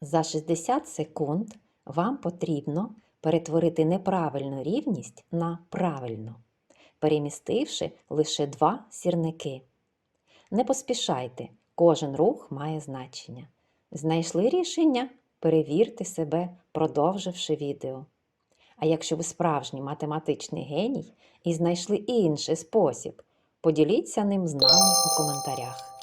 За 60 секунд вам потрібно перетворити неправильну рівність на правильну, перемістивши лише два сірники. Не поспішайте, кожен рух має значення. Знайшли рішення? Перевірте себе, продовживши відео. А якщо ви справжній математичний геній і знайшли інший спосіб, поділіться ним з нами у коментарях.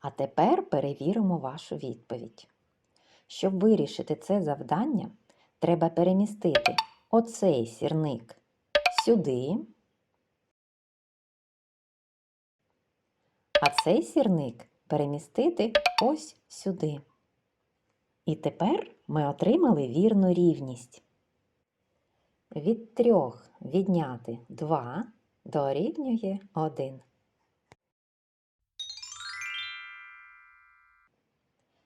А тепер перевіримо вашу відповідь. Щоб вирішити це завдання, треба перемістити оцей сірник сюди, а цей сірник перемістити ось сюди. І тепер ми отримали вірну рівність. Від трьох відняти 2 дорівнює 1.